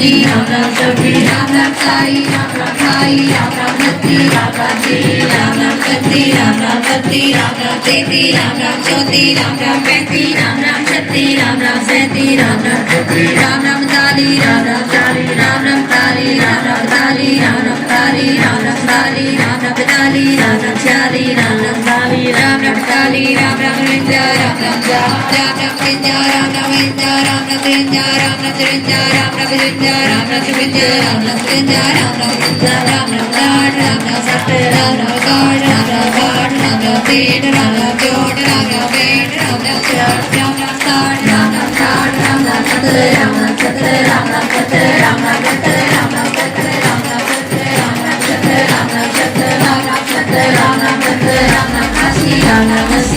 Ram Ram Ram Shakti Ram Ram Sai Ram Ram Sai Ram Ram Hati Ram Ram Jai Ram Ram Kati Ram Ram Pati Ram Ram Teti Ram Ram Choti Ram Ram Peti Ram Ram Shakti Ram Ram Seti Ram Ram Kati Ram Ram Dali Ram Ram Dali Ram Ram Dali Ram Ram Dali Ram Ram Dali Ram Ram Dali Ram Ram Dali Ram Ram Dali Ram Ram Dali Ram Ram Hari Ram Ram രഞ്ജ Ram Ram Ram Ram Ram രഞ്ജ രാം രാം രഞ്ജ രാം രാം രഞ്ജ രാം രാം രഞ്ജ രാം രാം രഞ്ജ രാം രാം രഞ്ജ രാം രാം രഞ്ജ രാം രാം രഞ്ജ രാം രാം ഗാഡ് രാം രാം സട്ട് രാം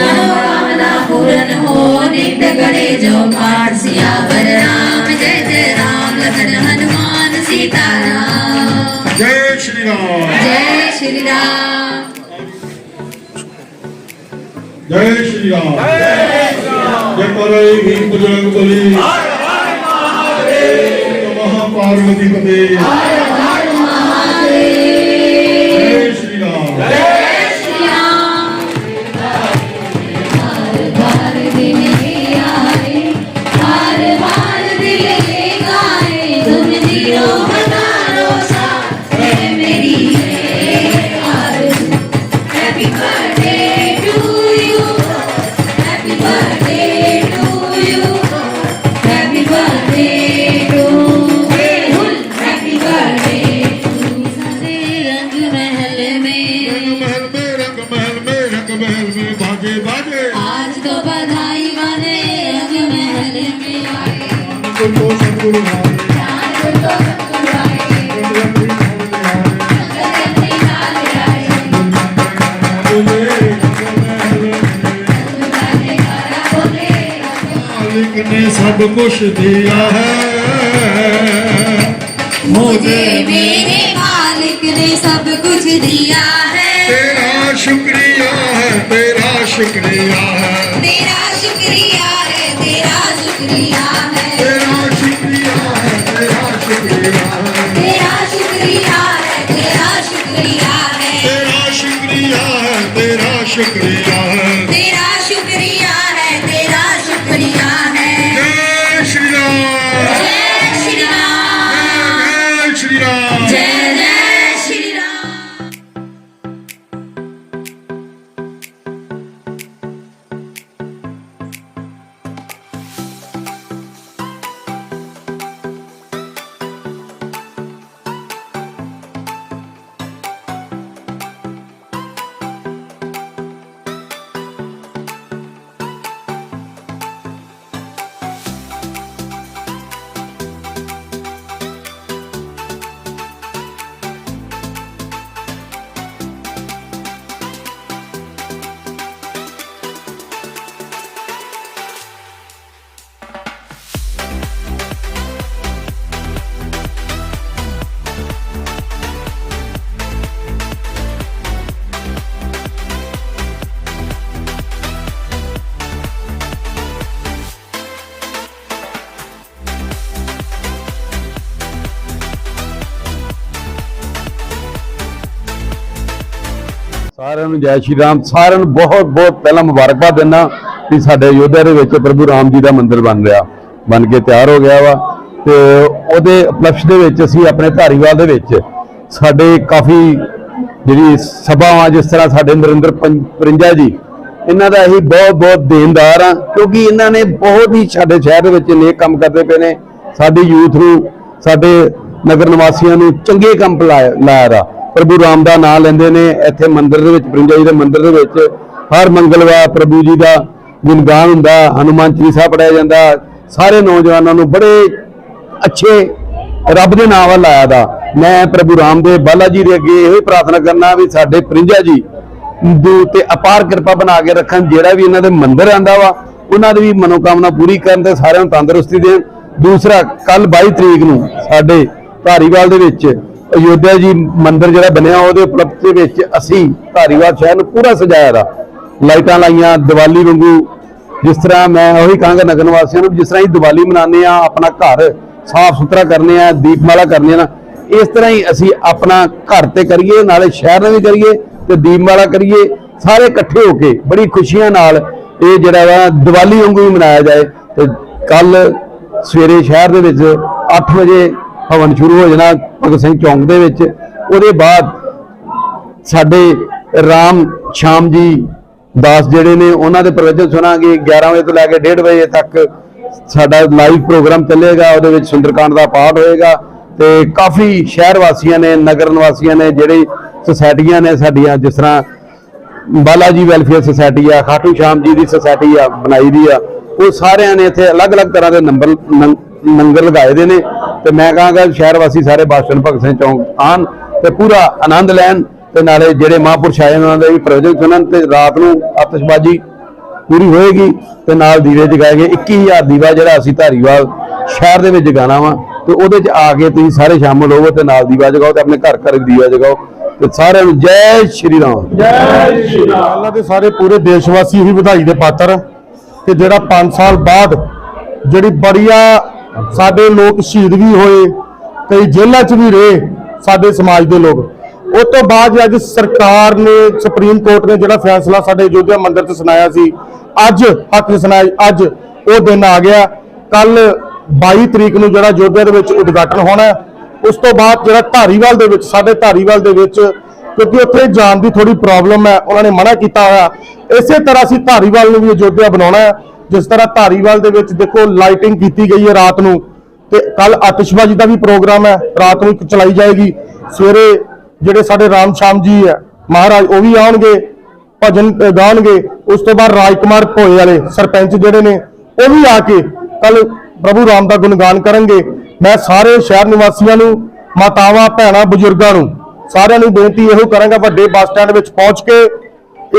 મનોકામના પૂરન હો નિત ગણે જો પાઠ સિયાવર રામ જય જય રામ લખન હનુમાન સીતારામ જય શ્રી રામ જય શ્રી રામ જય શ્રી રામ જય પરઈ ભીમ બજરંગ બલી હર હર મહાદેવ મહાપાર્વતી પતે હર Yeah. सब कुछ दिया है मुझे मेरे मालिक ने सब कुछ दिया है तेरा शुक्रिया है तेरा शुक्रिया है तेरा शुक्रिया है तेरा शुक्रिया है तेरा शुक्रिया है तेरा शुक्रिया है तेरा शुक्रिया है तेरा शुक्रिया है तेरा शुक्रिया है तेरा शुक्रिया ਸਾਰਿਆਂ ਨੂੰ ਜੈ ਸ਼੍ਰੀ ਰਾਮ। ਸਾਰਿਆਂ ਨੂੰ ਬਹੁਤ ਬਹੁਤ ਪਹਿਲਾਂ ਮੁਬਾਰਕਬਾਦ ਦਿੰਦਾ ਕਿ ਸਾਡੇ ਅਯੋਧਿਆ ਦੇ ਵਿੱਚ ਪ੍ਰਭੂ ਰਾਮ ਜੀ ਦਾ ਮੰਦਿਰ ਬਣ ਰਿਹਾ ਬਣ ਕੇ ਤਿਆਰ ਹੋ ਗਿਆ ਵਾ। ਤੇ ਉਹਦੇ ਉਪਲਕਸ਼ ਦੇ ਵਿੱਚ ਅਸੀਂ ਆਪਣੇ ਧਾਰੀਵਾਲ ਦੇ ਵਿੱਚ ਸਾਡੇ ਕਾਫੀ ਜਿਹੜੀ ਸਭਾਵਾਂ ਜਿਸ ਤਰ੍ਹਾਂ ਸਾਡੇ ਨਰਿੰਦਰ ਪੰ- ਪਰਿੰਜਾ ਜੀ, ਇਹਨਾਂ ਦਾ ਅਸੀਂ ਬਹੁਤ ਬਹੁਤ ਦੇਣਦਾਰ ਆ, ਕਿਉਂਕਿ ਇਹਨਾਂ ਨੇ ਬਹੁਤ ਹੀ ਸਾਡੇ ਸ਼ਹਿਰ ਦੇ ਵਿੱਚ ਨੇਕ ਕੰਮ ਕਰਦੇ ਪਏ ਨੇ। ਸਾਡੀ ਯੂਥ ਨੂੰ, ਸਾਡੇ ਨਗਰ ਨਿਵਾਸੀਆਂ ਨੂੰ ਚੰਗੇ ਕੰਮ ਲਾਇਆ ਲਾਇਆ ਦਾ। ਪ੍ਰਭੂ ਰਾਮ ਦਾ ਨਾਮ ਲੈਂਦੇ ਨੇ, ਇੱਥੇ ਮੰਦਿਰ ਦੇ ਵਿੱਚ ਪਰਿੰਜਾ ਜੀ ਦੇ ਮੰਦਿਰ ਦੇ ਵਿੱਚ, ਹਰ ਮੰਗਲਵਾਰ ਪ੍ਰਭੂ ਜੀ ਦਾ ਗੁਣਗਾਨ ਹੁੰਦਾ, ਹਨੂਮਾਨ ਚਾਲੀਸਾ ਪੜਿਆ ਜਾਂਦਾ, ਸਾਰੇ ਨੌਜਵਾਨਾਂ ਨੂੰ ਬੜੇ ਅੱਛੇ ਰੱਬ ਦੇ ਨਾਮ ਵੱਲ ਆਇਆ ਦਾ। ਮੈਂ ਪ੍ਰਭੂ ਰਾਮਦੇਵ ਬਾਲਾ ਜੀ ਦੇ ਅੱਗੇ ਇਹ ਪ੍ਰਾਰਥਨਾ ਕਰਨਾ ਵੀ ਸਾਡੇ ਪ੍ਰਿੰਜਾ ਜੀ ਦੇ ਤੇ ਅਪਾਰ ਕਿਰਪਾ ਬਣਾ ਕੇ ਰੱਖਣ, ਜਿਹੜਾ ਵੀ ਇਹਨਾਂ ਦੇ ਮੰਦਰ ਆਂਦਾ ਵਾ, ਉਹਨਾਂ ਦੀ ਵੀ ਮਨੋਕਾਮਨਾ ਪੂਰੀ ਕਰਨ ਤੇ ਸਾਰਿਆਂ ਨੂੰ ਤੰਦਰੁਸਤੀ ਦੇਣ। ਦੂਸਰਾ ਕੱਲ 22 ਤਰੀਕ ਨੂੰ ਸਾਡੇ ਧਾਰੀਵਾਲ ਦੇ ਵਿੱਚ ਅਯੋਧਿਆ ਜੀ ਮੰਦਿਰ ਜਿਹੜਾ ਬਣਿਆ, ਉਹਦੇ ਉਪਲਬਧ ਦੇ ਵਿੱਚ ਅਸੀਂ ਧਾਰੀਵਾਲ ਸ਼ਹਿਰ ਨੂੰ ਪੂਰਾ ਸਜਾਇਆ ਦਾ। ਲਾਈਟਾਂ ਲਾਈਆਂ, ਦੀਵਾਲੀ ਵਾਂਗੂ ਜਿਸ ਤਰ੍ਹਾਂ ਮੈਂ ਉਹੀ ਕਹਾਂਗਾ ਨਗਰ ਵਾਸੀਆਂ ਨੂੰ ਜਿਸ ਤਰ੍ਹਾਂ ਹੀ ਦੀਵਾਲੀ ਮਨਾਉਂਦੇ ਆ ਆਪਣਾ ਘਰ ਸਾਫ਼ ਸੁਥਰਾ ਕਰਨੇ ਆ, ਦੀਪਮਾਲਾ ਕਰਨੇ ਆ ਨਾ, ਇਸ ਤਰ੍ਹਾਂ ਹੀ ਅਸੀਂ ਆਪਣਾ ਘਰ ਤੇ ਕਰੀਏ, ਨਾਲੇ ਸ਼ਹਿਰ ਨੂੰ ਵੀ ਕਰੀਏ ਤੇ ਦੀਪਮਾਲਾ ਕਰੀਏ, ਸਾਰੇ ਇਕੱਠੇ ਹੋ ਕੇ ਬੜੀ ਖੁਸ਼ੀਆਂ ਨਾਲ ਇਹ ਜਿਹੜਾ ਵਾ ਦੀਵਾਲੀ ਵਾਂਗੂ ਹੀ ਮਨਾਇਆ ਜਾਏ ਤੇ ਕੱਲ ਸਵੇਰੇ ਸ਼ਹਿਰ ਦੇ ਵਿੱਚ 8 ਵਜੇ ਹਵਨ ਸ਼ੁਰੂ ਹੋ ਜਾਣਾ ਭਗਤ ਸਿੰਘ ਚੌਂਕ ਦੇ ਵਿੱਚ। ਉਹਦੇ ਬਾਅਦ ਸਾਡੇ ਰਾਮ ਸ਼ਾਮ ਜੀ ਦਾਸ ਜਿਹੜੇ ਨੇ, ਉਹਨਾਂ ਦੇ ਪ੍ਰਵਚਨ ਸੁਣਾਂਗੇ। 11 ਵਜੇ ਤੋਂ ਲੈ ਕੇ 1:30 ਵਜੇ ਤੱਕ ਸਾਡਾ ਲਾਈਵ ਪ੍ਰੋਗਰਾਮ ਚੱਲੇਗਾ। ਉਹਦੇ ਵਿੱਚ ਸੁੰਦਰਕਾਂਡ ਦਾ ਪਾਠ ਹੋਏਗਾ। ਤੇ ਕਾਫੀ ਸ਼ਹਿਰ ਵਾਸੀਆਂ ਨੇ, ਨਗਰ ਨਿਵਾਸੀਆਂ ਨੇ, ਜਿਹੜੇ ਸੁਸਾਇਟੀਆਂ ਨੇ ਸਾਡੀਆਂ, ਜਿਸ ਤਰ੍ਹਾਂ ਬਾਲਾ ਜੀ ਵੈਲਫੇਅਰ ਸੁਸਾਇਟੀ ਆ, ਖਾਟੂ ਸ਼ਾਮ ਜੀ ਦੀ ਸੁਸਾਇਟੀ ਆ, ਬਣਾਈ ਦੀ ਆ। ਉਹ ਸਾਰਿਆਂ ਨੇ ਇੱਥੇ ਅਲੱਗ-ਅਲੱਗ ਤਰ੍ਹਾਂ ਦੇ ਨੰਬਰ, ਨੰ- ਲੰਗਰ ਲਗਾਏ ਦੇ ਨੇ। ਤੇ ਮੈਂ ਕਹਾਂਗਾ ਸ਼ਹਿਰ ਵਾਸੀ ਸਾਰੇ ਬਾਸ਼ਨ ਭਗਤ ਸਿੰਘ ਚੌਂਕ ਆਣ ਤੇ ਪੂਰਾ ਆਨੰਦ ਲੈਣ ਤੇ ਨਾਲੇ ਜਿਹੜੇ ਮਹਾਂਪੁਰਸ਼ ਆਏ ਉਹਨਾਂ ਦੇ ਵੀ ਪ੍ਰਵਚਨ ਸੁਣਨ ਤੇ ਰਾਤ ਨੂੰ ਆਤਿਸ਼ਬਾਜ਼ੀ ਪੂਰੀ ਹੋਏਗੀ ਤੇ ਨਾਲ ਦੀਵੇ ਜਗਾਏ ਗਏ। 21000 ਦੀਵਾ ਜਿਹੜਾ ਅਸੀਂ ਧਾਰੀਵਾਲ ਸ਼ਹਿਰ ਦੇ ਵਿੱਚ ਜਗਾਣਾ ਵਾ ਤੇ ਉਹਦੇ ਚ ਆ ਕੇ ਤੁਸੀਂ ਸਾਰੇ ਸ਼ਾਮਲ ਹੋਵੋ ਤੇ ਨਾਲ ਦੀਵਾ ਜਗਾਓ ਤੇ ਆਪਣੇ ਘਰ ਘਰ ਦੀਵਾ ਜਗਾਓ ਤੇ ਸਾਰਿਆਂ ਨੂੰ ਜੈ ਸ਼੍ਰੀ ਰਾਮ। ਅੱਲਾ ਦੇ ਸਾਰੇ ਪੂਰੇ ਦੇਸ਼ ਵਾਸੀ ਹੀ ਵਧਾਈ ਦੇ ਪਾਤਰ ਕਿ ਜਿਹੜਾ 5 ਸਾਲ ਬਾਅਦ ਜਿਹੜੀ ਬੜੀਆ ਸਾਡੇ ਲੋਕ ਸ਼ਹੀਦ ਵੀ ਹੋਏ, ਕਈ ਜੇਲ੍ਹਾਂ 'ਚ ਵੀ ਰਹੇ ਸਾਡੇ ਸਮਾਜ ਦੇ ਲੋਕ। ਉਸ ਤੋਂ ਬਾਅਦ ਅੱਜ ਸਰਕਾਰ ਨੇ, ਸੁਪਰੀਮ ਕੋਰਟ ਨੇ ਜਿਹੜਾ ਫੈਸਲਾ ਸਾਡੇ ਅਯੋਧਿਆ ਮੰਦਿਰ 'ਚ ਸੁਣਾਇਆ ਸੀ, ਅੱਜ ਹੱਕ 'ਚ ਸੁਣਾਇਆ, ਅੱਜ ਉਹ ਦਿਨ ਆ ਗਿਆ। ਕੱਲ 22 ਤਰੀਕ ਨੂੰ ਜਿਹੜਾ ਅਯੋਧਿਆ ਦੇ ਵਿੱਚ ਉਦਘਾਟਨ ਹੋਣਾ ਉਸ ਤੋਂ ਬਾਅਦ ਜਿਹੜਾ ਧਾਰੀਵਾਲ ਦੇ ਵਿੱਚ, ਸਾਡੇ ਧਾਰੀਵਾਲ ਦੇ ਵਿੱਚ, ਕਿਉਂਕਿ ਉੱਥੇ ਜਾਣ ਦੀ ਥੋੜੀ ਪ੍ਰੋਬਲਮ ਹੈ, ਉਹਨਾਂ ਨੇ ਮਨਾ ਕੀਤਾ ਹੋਇਆ। ਇਸੇ ਤਰ੍ਹਾਂ ਅਸੀਂ ਧਾਰੀਵਾਲ ਨੂੰ ਵੀ ਅਯੋਧਿਆ ਬਣਾਉਣਾ ਹੈ। ਜਿਸ ਤਰ੍ਹਾਂ ਧਾਰੀਵਾਲ ਦੇ ਵਿੱਚ ਦੇਖੋ ਲਾਈਟਿੰਗ ਕੀਤੀ ਗਈ ਹੈ ਰਾਤ ਨੂੰ ਤੇ ਕੱਲ ਆਤਿਸ਼ਬਾਜ਼ੀ ਦਾ ਵੀ ਪ੍ਰੋਗਰਾਮ ਹੈ, ਰਾਤ ਨੂੰ ਇੱਕ ਚਲਾਈ ਜਾਏਗੀ। ਸਵੇਰੇ ਜਿਹੜੇ ਸਾਡੇ ਰਾਮ ਸ਼ਾਮ ਜੀ ਹੈ, ਮਹਾਰਾਜ ਉਹ ਵੀ ਆਉਣਗੇ, ਭਜਨ ਗਾਉਣਗੇ। ਉਸ ਤੋਂ ਬਾਅਦ ਰਾਜਕੁਮਾਰ ਭੋਏ ਵਾਲੇ ਸਰਪੰਚ ਜਿਹੜੇ ਨੇ, ਉਹ ਵੀ ਆ ਕੇ ਕੱਲ ਪ੍ਰਭੂ ਰਾਮ ਦਾ ਗੁਣਗਾਨ ਕਰਨਗੇ। ਮੈਂ ਸਾਰੇ ਸ਼ਹਿਰ ਨਿਵਾਸੀਆਂ ਨੂੰ, ਮਾਤਾਵਾਂ, ਭੈਣਾਂ, ਬਜ਼ੁਰਗਾਂ ਨੂੰ ਸਾਰਿਆਂ ਨੂੰ ਬੇਨਤੀ ਇਹੋ ਕਰਾਂਗਾ, ਵੱਡੇ ਬੱਸ ਸਟੈਂਡ ਵਿੱਚ ਪਹੁੰਚ ਕੇ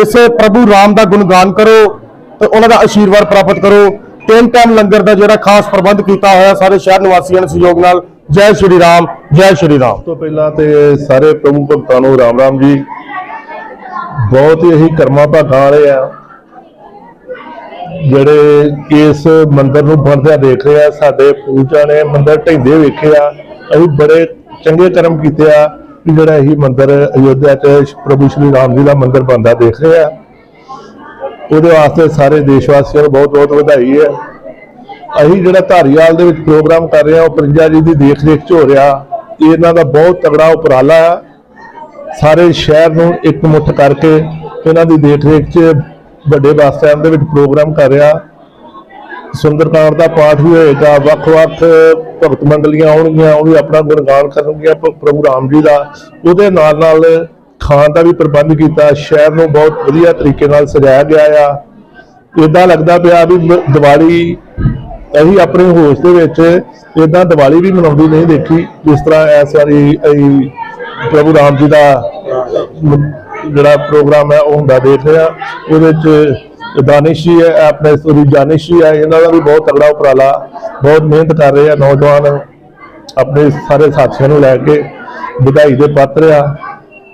ਇਸੇ ਪ੍ਰਭੂ ਰਾਮ ਦਾ ਗੁਣਗਾਨ ਕਰੋ। ਉਹਨਾਂ ਦਾ ਆਸ਼ੀਰਵਾਦ ਪ੍ਰਾਪਤ ਕਰੋ। ਤਿੰਨ ਟਾਈਮ ਲੰਗਰ ਦਾ ਜਿਹੜਾ ਖਾਸ ਪ੍ਰਬੰਧ ਕੀਤਾ ਹੋਇਆ ਸਾਰੇ ਸ਼ਹਿਰ ਨਿਵਾਸੀਆਂ ਦੇ ਸਹਿਯੋਗ ਨਾਲ। ਜੈ ਸ਼੍ਰੀ ਰਾਮ, ਜੈ ਸ਼੍ਰੀ ਰਾਮ। ਤੋਂ ਪਹਿਲਾਂ ਤੇ ਸਾਰੇ ਪ੍ਰਭੂ ਭਗਤਾਂ ਨੂੰ ਰਾਮ ਰਾਮ ਜੀ। ਬਹੁਤ ਹੀ ਅਸੀਂ ਕਰਮਾਂ ਭਾਗਾਂ ਵਾਲੇ ਆ। ਜਿਹੜੇ ਇਸ ਮੰਦਿਰ ਨੂੰ ਬਣਦਿਆਂ ਦੇਖ ਰਹੇ ਆ, ਸਾਡੇ ਪੂਜਾ ਨੇ ਮੰਦਿਰ ਢਹਿੰਦੇ ਵੇਖੇ ਆ। ਅਸੀਂ ਬੜੇ ਚੰਗੇ ਕਰਮ ਕੀਤੇ ਆ। ਕਿ ਜਿਹੜਾ ਇਹ ਮੰਦਿਰ ਅਯੋਧਿਆ ਚ ਪ੍ਰਭੂ ਸ਼੍ਰੀ ਰਾਮ ਜੀ ਦਾ ਮੰਦਿਰ ਬਣਦਾ ਦੇਖ ਰਹੇ ਆ। ਉਹਦੇ ਵਾਸਤੇ ਸਾਰੇ ਦੇਸ਼ ਵਾਸੀਆਂ ਨੂੰ ਬਹੁਤ ਬਹੁਤ ਵਧਾਈ ਹੈ। ਅਸੀਂ ਜਿਹੜਾ ਧਾਰੀਵਾਲ ਦੇ ਵਿੱਚ ਪ੍ਰੋਗਰਾਮ ਕਰ ਰਹੇ ਹਾਂ, ਉਹ ਪ੍ਰਿੰਜਾ ਜੀ ਦੀ ਦੇਖ ਰੇਖ 'ਚ ਹੋ ਰਿਹਾ। ਇਹ ਇਹਨਾਂ ਦਾ ਬਹੁਤ ਤਗੜਾ ਉਪਰਾਲਾ ਹੈ। ਸਾਰੇ ਸ਼ਹਿਰ ਨੂੰ ਇੱਕ ਮੁੱਠ ਕਰਕੇ ਇਹਨਾਂ ਦੀ ਦੇਖ ਰੇਖ 'ਚ ਵੱਡੇ ਬੱਸ ਸਟੈਂਡ ਦੇ ਵਿੱਚ ਪ੍ਰੋਗਰਾਮ ਕਰ ਰਿਹਾ। ਸੁੰਦਰਕਾਂਡ ਦਾ ਪਾਠ ਵੀ ਹੋਏਗਾ। ਵੱਖ-ਵੱਖ ਭਗਤ ਮੰਡਲੀਆਂ ਆਉਣਗੀਆਂ, ਉਹ ਵੀ ਆਪਣਾ ਗੁਣਗਾਨ ਕਰਨਗੀਆਂ ਪ੍ਰਭੂ ਰਾਮ ਜੀ ਦਾ। ਉਹਦੇ ਨਾਲ ਨਾਲ ਖਾਣ ਦਾ ਵੀ ਪ੍ਰਬੰਧ ਕੀਤਾ, ਸ਼ਹਿਰ ਨੂੰ ਬਹੁਤ ਵਧੀਆ ਤਰੀਕੇ ਨਾਲ ਸਜਾਇਆ ਗਿਆ ਆ। ਇਦਾਂ ਲੱਗਦਾ ਪਿਆ ਵੀ ਮ- ਦੀਵਾਲੀ ਅਸੀਂ ਆਪਣੇ ਹੋਸ਼ ਦੇ ਵਿੱਚ ਇਦਾਂ ਦੀਵਾਲੀ ਵੀ ਮਨਾਉਂਦੀ ਨਹੀਂ ਦੇਖੀ, ਜਿਸ ਤਰ੍ਹਾਂ ਇਸ ਵਾਰੀ ਅਸੀਂ ਪ੍ਰਭੂ ਰਾਮ ਜੀ ਦਾ ਜਿਹੜਾ ਪ੍ਰੋਗਰਾਮ ਹੈ, ਉਹ ਹੁੰਦਾ ਦੇਖ ਰਿਹਾ ਉਹਦੇ ਚ ਦਾਨਿਸ਼ ਜੀ ਹੈ ਆਪਣੇ ਸੂਰੀ ਜਾਨਿਸ਼ ਜੀ ਹੈ, ਇਹਨਾਂ ਦਾ ਵੀ ਬਹੁਤ ਤਗੜਾ ਉਪਰਾਲਾ, ਬਹੁਤ ਮਿਹਨਤ ਕਰ ਰਹੇ ਆ ਨੌਜਵਾਨ, ਆਪਣੇ ਸਾਰੇ ਸਾਥੀਆਂ ਨੂੰ ਲੈ ਕੇ, ਵਧਾਈ ਦੇ ਪਾਤਰ ਆ।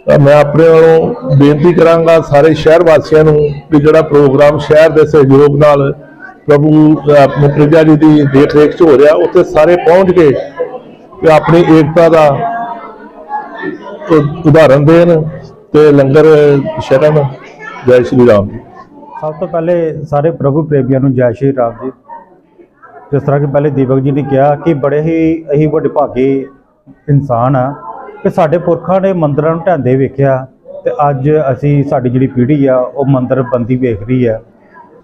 ਤਾਂ ਮੈਂ ਆਪਣੇ ਵੱਲੋਂ ਬੇਨਤੀ ਕਰਾਂਗਾ ਸਾਰੇ ਸ਼ਹਿਰ ਵਾਸੀਆਂ ਨੂੰ ਕਿ ਜਿਹੜਾ ਪ੍ਰੋਗਰਾਮ ਸ਼ਹਿਰ ਦੇ ਸਹਿਯੋਗ ਨਾਲ ਪ੍ਰਭੂ ਆਪਣੇ ਪ੍ਰਜਾ ਜੀ ਦੀ ਦੇਖ ਰੇਖ 'ਚ ਹੋ ਰਿਹਾ, ਉੱਥੇ ਸਾਰੇ ਪਹੁੰਚ ਕੇ ਤੇ ਆਪਣੀ ਏਕਤਾ ਦਾ ਉਦਾਹਰਨ ਦੇਣ ਤੇ ਲੰਗਰ ਸ਼ਰਨ ਜੈ ਸ਼੍ਰੀ ਰਾਮ ਜੀ। ਸਭ ਤੋਂ ਪਹਿਲੇ ਸਾਰੇ ਪ੍ਰਭੂ ਪ੍ਰੇਮੀਆਂ ਨੂੰ ਜੈ ਸ਼੍ਰੀ ਰਾਮ ਜੀ। ਜਿਸ ਤਰ੍ਹਾਂ ਕਿ ਪਹਿਲੇ ਦੀਪਕ ਜੀ ਨੇ ਕਿਹਾ ਕਿ ਬੜੇ ਹੀ ਅਸੀਂ ਵੱਡੇ ਭਾਗੇ ਇਨਸਾਨ ਆ। ਕਿ ਸਾਡੇ ਪੁਰਖਾਂ ਨੇ ਮੰਦਰਾਂ ਨੂੰ ਢਾਂਦੇ ਵੇਖਿਆ ਤੇ ਅੱਜ ਅਸੀਂ ਸਾਡੀ ਜਿਹੜੀ ਪੀੜ੍ਹੀ ਆ, ਉਹ ਮੰਦਰ ਬੰਦੀ ਵੇਖ ਰਹੀ ਹੈ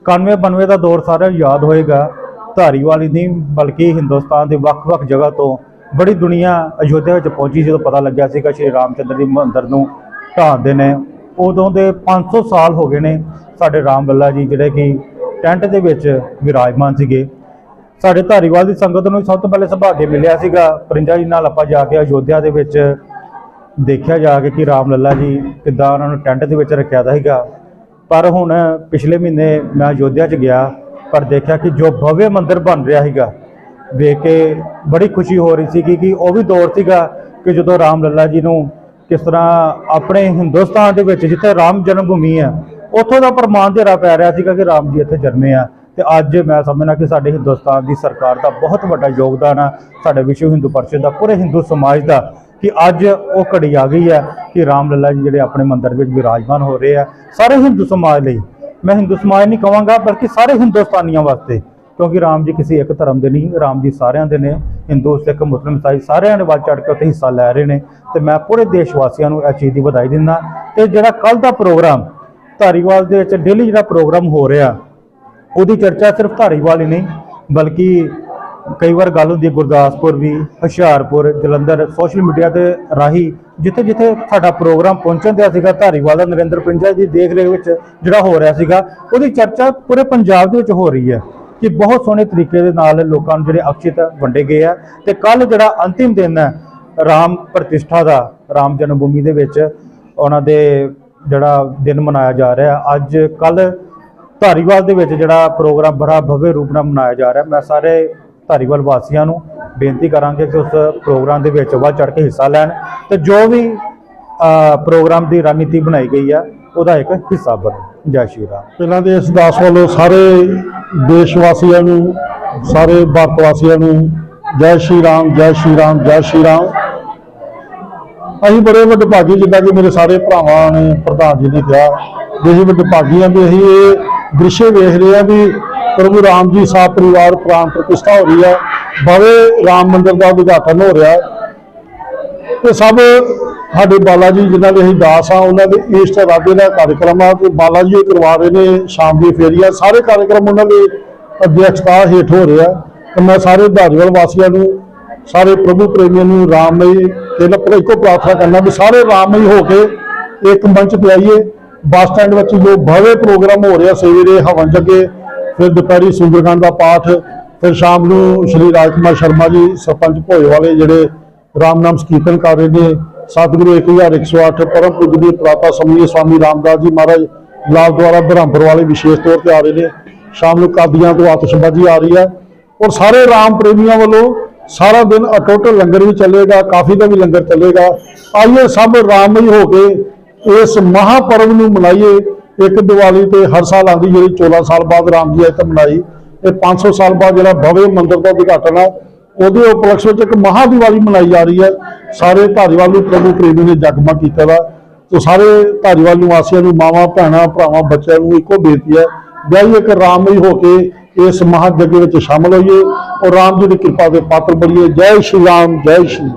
91 92 ਦਾ ਦੌਰ ਸਾਰਿਆਂ ਨੂੰ ਯਾਦ ਹੋਏਗਾ। ਧਾਰੀਵਾਲ ਹੀ ਨਹੀਂ, ਬਲਕਿ ਹਿੰਦੁਸਤਾਨ ਦੇ ਵੱਖ-ਵੱਖ ਜਗ੍ਹਾ ਤੋਂ ਬੜੀ ਦੁਨੀਆ ਅਯੋਧਿਆ ਵਿੱਚ ਪਹੁੰਚੀ ਜਦੋਂ ਪਤਾ ਲੱਗਿਆ ਸੀਗਾ ਸ਼੍ਰੀ ਰਾਮਚੰਦਰ ਜੀ ਮੰਦਰ ਨੂੰ ਢਾਹੁੰਦੇ ਨੇ। ਉਦੋਂ ਦੇ 500 ਸਾਲ ਹੋ ਗਏ ਨੇ ਸਾਡੇ ਰਾਮ ਲੱਲਾ ਜੀ, ਜਿਹੜੇ ਕਿ ਟੈਂਟ ਦੇ ਵਿੱਚ ਵਿਰਾਜਮਾਨ ਸੀਗੇ। ਸਾਡੇ ਧਾਰੀਵਾਲ ਦੀ ਸੰਗਤ ਨੂੰ ਸਭ ਤੋਂ ਪਹਿਲੇ ਸੁਭਾਗੇ ਮਿਲਿਆ ਸੀਗਾ। ਪ੍ਰਿੰਜਾ ਜੀ ਨਾਲ ਆਪਾਂ ਜਾ ਕੇ ਅਯੋਧਿਆ ਦੇ ਵਿੱਚ ਦੇਖਿਆ ਜਾ ਕੇ ਕਿ ਰਾਮ ਲੱਲਾ ਜੀ ਕਿੱਦਾਂ ਉਹਨਾਂ ਨੂੰ ਟੈਂਟ ਦੇ ਵਿੱਚ ਰੱਖਿਆ ਦਾ ਸੀਗਾ। ਪਰ ਹੁਣ ਪਿਛਲੇ ਮਹੀਨੇ ਮੈਂ ਅਯੋਧਿਆ 'ਚ ਗਿਆ, ਪਰ ਦੇਖਿਆ ਕਿ ਜੋ ਭਵਯ ਮੰਦਿਰ ਬਣ ਰਿਹਾ ਸੀਗਾ, ਵੇਖ ਕੇ ਬੜੀ ਖੁਸ਼ੀ ਹੋ ਰਹੀ ਸੀ ਕਿ ਉਹ ਵੀ ਦੌਰ ਸੀਗਾ ਕਿ ਜਦੋਂ ਰਾਮ ਲੱਲਾ ਜੀ ਨੂੰ ਕਿਸ ਤਰ੍ਹਾਂ ਆਪਣੇ ਹਿੰਦੁਸਤਾਨ ਦੇ ਵਿੱਚ ਜਿੱਥੇ ਰਾਮ ਜਨਮ ਭੂਮੀ ਹੈ, ਉੱਥੋਂ ਦਾ ਪ੍ਰਮਾਣ ਦੇਰਾ ਪੈ ਰਿਹਾ ਸੀਗਾ ਕਿ ਰਾਮ ਜੀ ਇੱਥੇ ਜਨਮੇ ਆ। ਤੇ ਅੱਜ ਮੈਂ ਸਮਝਣਾ ਕਿ ਸਾਡੇ ਹਿੰਦੁਸਤਾਨ ਦੀ ਸਰਕਾਰ ਦਾ ਬਹੁਤ ਵੱਡਾ ਯੋਗਦਾਨ ਆ, ਸਾਡੇ ਵਿਸ਼ਵ ਹਿੰਦੂ ਪਰਿਸ਼ਦ ਦਾ, ਪੂਰੇ ਹਿੰਦੂ ਸਮਾਜ ਦਾ। ਕਿ ਅੱਜ ਉਹ ਘੜੀ ਆ ਗਈ ਹੈ ਕਿ ਰਾਮ ਲੱਲਾ ਜੀ ਜਿਹੜੇ ਆਪਣੇ ਮੰਦਰ ਵਿੱਚ ਵਿਰਾਜਮਾਨ ਹੋ ਰਹੇ ਆ, ਸਾਰੇ ਹਿੰਦੂ ਸਮਾਜ ਲਈ। ਮੈਂ ਹਿੰਦੂ ਸਮਾਜ ਨਹੀਂ ਕਹਾਂਗਾ ਬਲਕਿ ਸਾਰੇ ਹਿੰਦੁਸਤਾਨੀਆਂ ਵਾਸਤੇ, ਕਿਉਂਕਿ ਰਾਮ ਜੀ ਕਿਸੇ ਇੱਕ ਧਰਮ ਦੇ ਨਹੀਂ, ਰਾਮ ਜੀ ਸਾਰਿਆਂ ਦੇ ਨੇ, ਹਿੰਦੂ, ਸਿੱਖ, ਮੁਸਲਿਮ ਇਸਾਈ ਸਾਰਿਆਂ ਨੇ ਵੱਲ ਚੜ ਕੇ ਉੱਥੇ ਹਿੱਸਾ ਲੈ ਰਹੇ ਨੇ। ਤੇ ਮੈਂ ਪੂਰੇ ਦੇਸ਼ ਵਾਸੀਆਂ ਨੂੰ ਇਹ ਚੀਜ਼ ਦੀ ਵਧਾਈ ਦਿੰਦਾ ਤੇ ਜਿਹੜਾ ਕੱਲ ਦਾ ਪ੍ਰੋਗਰਾਮ ਧਾਰੀਵਾਲ ਦੇ ਵਿੱਚ, ਡੇਲੀ ਜਿਹੜਾ ਪ੍ਰੋਗਰਾਮ ਹੋ ਰਿਹਾ, ਉਹਦੀ ਚਰਚਾ ਸਿਰਫ ਧਾਰੀਵਾਲ ਹੀ ਨਹੀਂ, ਬਲਕਿ ਕਈ ਵਾਰ ਗੱਲ ਹੁੰਦੀ ਹੈ ਗੁਰਦਾਸਪੁਰ ਵੀ, ਹੁਸ਼ਿਆਰਪੁਰ, ਜਲੰਧਰ ਸੋਸ਼ਲ ਮੀਡੀਆ ਤੇ ਰਾਹੀਂ, ਜਿੱਥੇ ਜਿੱਥੇ ਸਾਡਾ ਪ੍ਰੋਗਰਾਮ ਪਹੁੰਚਣ ਦਿਆ ਸੀਗਾ, ਧਾਰੀਵਾਲ ਦਾ ਨਰਿੰਦਰ ਪਿੰਜਾ ਦੀ ਦੇਖ ਰੇਖ ਵਿੱਚ ਜਿਹੜਾ ਹੋ ਰਿਹਾ ਸੀਗਾ, ਉਹਦੀ ਚਰਚਾ ਪੂਰੇ ਪੰਜਾਬ ਦੇ ਵਿੱਚ ਹੋ ਰਹੀ ਹੈ ਕਿ ਬਹੁਤ ਸੋਹਣੇ ਤਰੀਕੇ ਦੇ ਨਾਲ ਲੋਕਾਂ ਨੂੰ ਜਿਹੜੇ ਅਕਸ਼ਿਤ ਵੰਡੇ ਗਏ ਆ ਤੇ ਕੱਲ ਜਿਹੜਾ ਅੰਤਿਮ ਦਿਨ ਹੈ, ਰਾਮ ਪ੍ਰਤਿਸ਼ਠਾ ਦਾ, ਰਾਮ ਜਨਮ ਭੂਮੀ ਦੇ ਵਿੱਚ ਉਹਨਾਂ ਦੇ ਜਿਹੜਾ ਦਿਨ ਮਨਾਇਆ ਜਾ ਰਿਹਾ, ਅੱਜ ਕੱਲ ਧਾਰੀਵਾਲ ਦੇ ਵਿੱਚ ਜਿਹੜਾ ਪ੍ਰੋਗਰਾਮ ਬੜਾ ਭव्य ਰੂਪ ਨਾਲ ਮਨਾਇਆ ਜਾ ਰਿਹਾ, ਮੈਂ ਸਾਰੇ ਧਾਰੀਵਾਲ ਵਾਸੀਆਂ ਨੂੰ ਬੇਨਤੀ ਕਰਾਂਗੇ ਕਿ ਉਸ ਪ੍ਰੋਗਰਾਮ ਦੇ ਵਿੱਚ ਵੱਧ ਚੜ ਕੇ ਹਿੱਸਾ ਲੈਣ ਤੇ ਜੋ ਵੀ ਪ੍ਰੋਗਰਾਮ ਦੀ ਰਣਨੀਤੀ ਬਣਾਈ ਗਈ ਆ, ਉਹਦਾ ਇੱਕ ਹਿੱਸਾ ਬਣਨ। ਜੈ ਸ਼੍ਰੀ ਰਾਮ। ਪਹਿਲਾਂ ਦੇ ਇਸ ਦਾਸ ਵੱਲੋਂ ਸਾਰੇ ਦੇਸ਼ ਵਾਸੀਆਂ ਨੂੰ, ਸਾਰੇ ਭਾਰਤ ਵਾਸੀਆਂ ਨੂੰ ਜੈ ਸ਼੍ਰੀ ਰਾਮ, ਜੈ ਸ਼੍ਰੀ ਰਾਮ, ਜੈ ਸ਼੍ਰੀ ਰਾਮ। ਅਸੀਂ ਬੜੇ ਵੱਡੇ ਭਾਗੀ ਜਿੱਦਾਂ ਕਿ ਮੇਰੇ ਸਾਰੇ ਭਰਾਵਾਂ ਨੇ, ਪ੍ਰਧਾਨ ਜੀ ਨੇ ਕਿਹਾ ਵੀ ਅਸੀਂ ਵੱਡੇ ਭਾਗੀ ਹਾਂ ਵੀ ਅਸੀਂ ਇਹ ਦ੍ਰਿਸ਼ ਵੇਖ ਰਹੇ ਹਾਂ ਵੀ ਪ੍ਰਭੂ ਰਾਮ ਜੀ ਸਾਹਿਬ ਪਰਿਵਾਰ ਪ੍ਰਾਣ ਪ੍ਰਤਿਸ਼ਠਾ ਹੋ ਰਹੀ ਹੈ। ਬਾਵੇ ਰਾਮ ਮੰਦਿਰ ਦਾ ਉਦਘਾਟਨ ਹੋ ਰਿਹਾ ਹੈ। ਤੇ ਸਭ ਸਾਡੇ ਬਾਲਾ ਜੀ ਜਿਨ੍ਹਾਂ ਦੇ ਅਸੀਂ ਦਾਸ ਆ ਉਹਨਾਂ ਦੇ ਇਸ ਇਰਾਦੇ ਦਾ ਕਾਰਜਕ੍ਰਮ ਆ ਤੇ ਬਾਲਾ ਜੀ ਉਹ ਕਰਵਾ ਰਹੇ ਨੇ ਸ਼ਾਮ ਦੀ ਫੇਰੀਆਂ। ਸਾਰੇ ਕਾਰਜਕ੍ਰਮ ਉਹਨਾਂ ਦੇ ਅਧਿਕਸ਼ਤਾ ਹੇਠ ਹੋ ਰਿਹਾ ਤੇ ਮੈਂ ਸਾਰੇ ਧਾਰੀਵਾਲ ਵਾਸੀਆਂ ਨੂੰ, ਸਾਰੇ ਪ੍ਰਭੂ ਪ੍ਰੇਮੀਆਂ ਨੂੰ ਰਾਮਮਈ ਤੇ ਨਾ ਇੱਕੋ ਪ੍ਰਾਰਥਨਾ ਕਰਨਾ ਵੀ ਸਾਰੇ ਰਾਮਮਈ ਹੋ ਕੇ ਇੱਕ ਮੰਚ ਤੇ ਆਈਏ। ਬੱਸ ਸਟੈਂਡ ਵਿੱਚ ਜੋ ਭਵੇ ਪ੍ਰੋਗਰਾਮ ਹੋ ਰਿਹਾ ਸਵੇਰੇ ਹਵਨ ਜਗੇ ਫਿਰ ਦੁਪਹਿਰੀ ਸੁੰਦਰਕਾਂਡ ਦਾ ਪਾਠ, ਫਿਰ ਸ਼ਾਮ ਨੂੰ ਸ਼੍ਰੀ ਰਾਜਕੁਮਾਰ ਸ਼ਰਮਾ ਜੀ, ਸਰਪੰਚ ਭੋਏ ਵਾਲੇ ਜਿਹੜੇ ਰਾਮ ਨਾਮ ਸਕੀਰਤਨ ਕਰ ਰਹੇ ਨੇ, ਸਤਿਗੁਰੂ 1108 ਪਰਮ ਪੂਜਨੀ ਪ੍ਰਾਤਾ ਸਮਨੀ ਸਵਾਮੀ ਰਾਮਦਾਸ ਜੀ ਮਹਾਰਾਜ ਲਾਲ ਦੁਆਰਾ ਬ੍ਰਹਮਪੁਰ ਵਾਲੇ ਵਿਸ਼ੇਸ਼ ਤੌਰ ਤੇ ਆ ਰਹੇ ਨੇ। ਸ਼ਾਮ ਨੂੰ ਕਾਦੀਆਂ ਤੋਂ ਆਤਿਸ਼ਬਾਜ਼ੀ ਆ ਰਹੀ ਹੈ ਔਰ ਸਾਰੇ ਰਾਮ ਪ੍ਰੇਮੀਆਂ ਵੱਲੋਂ ਸਾਰਾ ਦਿਨ ਅਟੁੱਟ ਲੰਗਰ ਵੀ ਚੱਲੇਗਾ, ਕਾਫੀ ਦਾ ਵੀ ਲੰਗਰ ਚੱਲੇਗਾ। ਆਈਏ ਸਭ ਰਾਮਮਈ ਹੋ ਕੇ ਇਸ ਮਹਾਪਰਵ ਨੂੰ ਮਨਾਈਏ। ਇੱਕ ਦੀਵਾਲੀ ਤੇ ਹਰ ਸਾਲ ਆਉਂਦੀ ਜਿਹੜੀ 14 ਸਾਲ ਬਾਅਦ ਰਾਮ ਜੀ ਆਏ ਤਾਂ ਮਨਾਈ, ਇਹ 500 ਸਾਲ ਬਾਅਦ ਜਿਹੜਾ ਭਵੇ ਮੰਦਿਰ ਦਾ ਉਦਘਾਟਨ ਆ ਉਹਦੇ ਉਪਲਕਸ਼ ਵਿੱਚ ਇੱਕ ਮਹਾ ਦੀਵਾਲੀ ਮਨਾਈ ਜਾ ਰਹੀ ਹੈ। ਸਾਰੇ ਧਾਰੀਵਾਲ ਨੂੰ ਪ੍ਰਭੂ ਪ੍ਰੇਮੀ ਨੇ ਜਗਮਾ ਕੀਤਾ ਵਾ। ਤੋ ਸਾਰੇ ਧਾਰੀਵਾਲ ਨੂੰ ਨਿਵਾਸੀਆਂ ਨੂੰ ਮਾਵਾਂ, ਭੈਣਾਂ, ਭਰਾਵਾਂ, ਬੱਚਿਆਂ ਨੂੰ ਇੱਕੋ ਬੇਨਤੀ ਹੈ, ਵਿਆਹੀ ਇੱਕ ਰਾਮਮਈ ਹੋ ਕੇ ਇਸ ਮਹਾਯੱਗ ਵਿੱਚ ਸ਼ਾਮਲ ਹੋਈਏ। ਔਰ ਰਾਮ ਜੀ ਦੀ ਕਿਰਪਾ ਦੇ ਪਾਤਰ ਬਣੀਏ। ਜੈ ਸ਼੍ਰੀ ਰਾਮ, ਜੈ ਸ਼੍ਰੀ